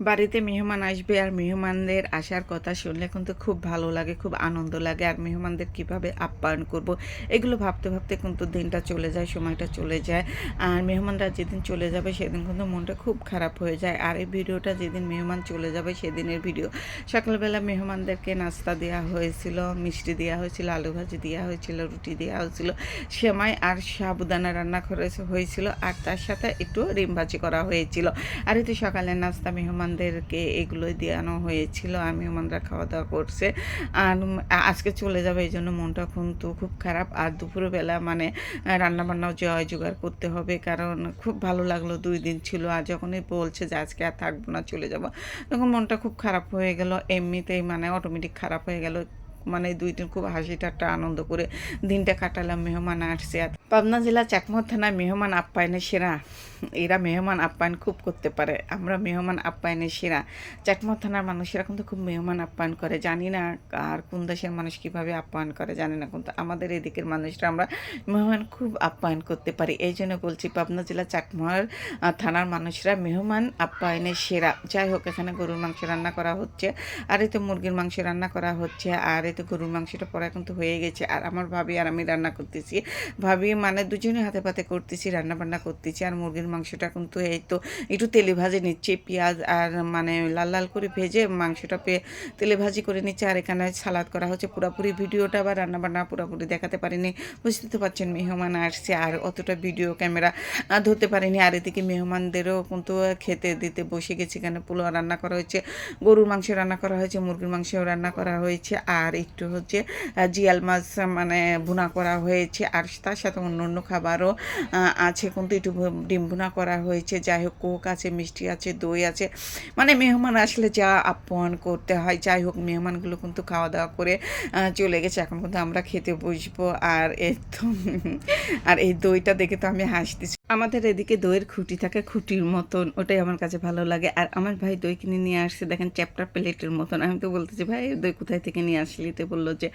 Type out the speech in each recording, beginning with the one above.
বাড়িতে মেহমান আসবে আর মেহমানদের আসার কথা শুনলে কিন্তু খুব ভালো লাগে, খুব আনন্দ লাগে। আর মেহমানদের কীভাবে আপ্যায়ন করব, এগুলো ভাবতে ভাবতে কিন্তু দিনটা চলে যায়, সময়টা চলে যায়। আর মেহমানরা যেদিন চলে যাবে সেদিন কিন্তু মনটা খুব খারাপ হয়ে যায়। আর এই ভিডিওটা যেদিন মেহমান চলে যাবে সেদিনের ভিডিও। সকালবেলা মেহমানদেরকে নাস্তা দেওয়া হয়েছিল, মিষ্টি দেওয়া হয়েছিল, আলু ভাজি দেওয়া হয়েছিল, রুটি দেওয়া হয়েছিল, সেমাই আর সাবুদানা রান্না করে হয়েছিল। আর তার সাথে একটু ডিম ভাজি করা হয়েছিল। আর এই তো সকালের নাস্তা মেহমানদেরকে এগুলোই দেওয়ানো হয়েছিল। আর মেহমানরা খাওয়া দাওয়া করছে। আর আজকে চলে যাবে এই জন্য মনটা কিন্তু খুব খারাপ। আর দুপুরবেলা মানে রান্নাবান্নাও জয় জোগাড় করতে হবে। কারণ খুব ভালো লাগল দুই দিন ছিল। আর যখনই বলছে যে আজকে আর থাকব না, চলে যাব, তখন মনটা খুব খারাপ হয়ে গেল। এমনিতেই মানে অটোমেটিক খারাপ হয়ে গেল। মানে দুই দিন খুব হাসি ঠাট্টা আনন্দ করে দিনটা কাটালাম মেহমান আসছে। আর পাবনা জেলা চাকমা থানায় মেহমান আপ্যায়নের সেরা, এরা মেহমান আপ্যায়ন খুব করতে পারে, আমরা মেহমান আপ্যায়নের সেরা। চাকমা থানার মানুষেরা কিন্তু খুব মেহমান আপ্যায়ন করে, জানি না আর কোন দেশের মানুষ কীভাবে আপ্যায়ন করে, জানি না, কিন্তু আমাদের এদিকের মানুষরা আমরা মেহমান খুব আপ্যায়ন করতে পারি। এই জন্য বলছি পাবনা জেলা চাকমার থানার মানুষরা মেহমান আপ্যায়নের সেরা। যাই হোক, এখানে গরুর মাংস রান্না করা হচ্ছে, আর এই তো মুরগির মাংস রান্না করা হচ্ছে, আর এই তো গরুর মাংসটা পরে কিন্তু হয়ে গেছে। আর আমার ভাবি আর আমি রান্না করতেছি। ভাবি মানে দুজনে হাতে পাতে করতেছি, রান্না বান্না করতেছি। আর মুরগির মাংসটা কিন্তু এই তো একটু তেলে ভাজে নিচ্ছে। পেঁয়াজ আর মানে লাল লাল করে ভেজে মাংসটা পেয়ে তেলে ভাজি করে নিচ্ছে। আর এখানে সালাদ করা হচ্ছে পুরোপুরি। ভিডিওটা বা রান্না বান্না পুরোপুরি দেখাতে পারিনি। বুঝতে তো পারছেন মেহমান আসছে। আর অতটা ভিডিও ক্যামেরা ধরতে পারিনি। আর এদিকে মেহমানদেরও কিন্তু খেতে দিতে বসে গেছি। এখানে পোলাও রান্না করা হয়েছে, গরুর মাংস রান্না করা হয়েছে, মুরগির মাংসও রান্না করা হয়েছে। আর একটু হচ্ছে জিয়াল মাছ মানে ভুনা করা হয়েছে। আর তার সাথে অন্য অন্য খাবারও আছে। কিন্তু একটু ডিম ভুনা করা হয়েছে। যাই হোক, কোক আছে, মিষ্টি আছে, দই আছে। মানে মেহমান আসলে যা আপ্যায়ন করতে হয়, যাই হোক, মেহমানগুলো কিন্তু খাওয়া দাওয়া করে চলে গেছে। এখন কিন্তু আমরা খেতে বসবো। আর এই তো, আর এই দইটা দেখে তো আমি হাসতেছি। আমাদের এদিকে দইয়ের খুঁটি থাকে, খুঁটির মতন। ওটাই আমার কাছে ভালো লাগে। আর আমার ভাই দই কিনে নিয়ে আসছে, দেখেন চ্যাপ্টার প্লেটের মতন। আমি তো বলতেছি, ভাই, দই কোথায় থেকে নিয়ে আসলি? তো বলল যে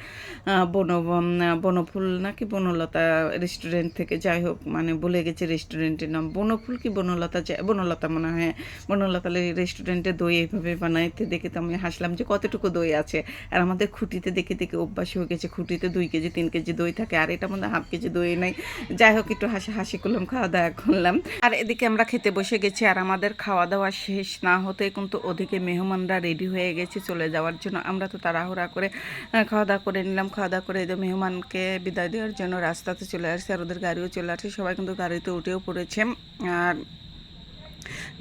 বন বন- বনফুল নাকি বনলতা রেস্টুরেন্ট থেকে? যাই হোক মানে বলে গেছে রেস্টুরেন্টের নাম। বনফুল কি বনলতা যা- বনলতা মনে হয়, বনলতা রেস্টুরেন্টে দই এইভাবে বানাইতে দেখে তো আমি হাসলাম যে, কতটুকু দই আছে? আর আমাদের খুঁটিতে দেখে দেখে অভ্যাস হয়ে গেছে, খুঁটিতে দুই কেজি, তিন কেজি দই থাকে। আর এটা মধ্যে হাফ কেজি দই নাই। যাই হোক, একটু হাসি হাসি করলাম খাওয়া দাওয়া করলাম আর এদিকে আমরা খেতে বসে গেছি, আর আমাদের খাওয়া দাওয়া শেষ না হতে কিন্তু ওদিকে মেহমানরা রেডি হয়ে গেছে চলে যাওয়ার জন্য। আমরা তো তাড়াহুড়া করে খাওয়া দাওয়া করে নিলাম। খাওয়া দাওয়া করে এদের মেহমানকে বিদায় দেওয়ার জন্য রাস্তাতে চলে আসছে, আর ওদের গাড়িও চলে আসছে। সবাই কিন্তু গাড়িতে উঠেও পড়েছে। আর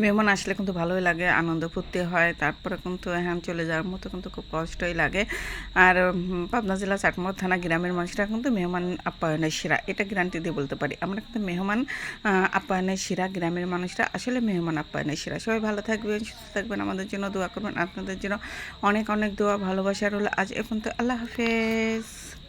মেহমান আসলে কিন্তু ভালোই লাগে, আনন্দ ফুর্তি হয়, তারপরে কিন্তু হ্যাঁ চলে যাওয়ার মতো কিন্তু খুব কষ্টই লাগে। আর পাবনা জেলা চাটমোহর থানা গ্রামের মানুষরা কিন্তু মেহমান আপ্যায়নের সেরা, এটা গ্যারান্টি দিয়ে বলতে পারি। আমরা কিন্তু মেহমান আপ্যায়নের সেরা গ্রামের মানুষরা আসলে মেহমান আপ্যায়নের সেরা। সবাই ভালো থাকবেন, সুস্থ থাকবেন, আমাদের জন্য দোয়া করবেন, আপনাদের জন্য অনেক অনেক দোয়া ভালোবাসার হলো আজ এখন তো আল্লাহ হাফেজ।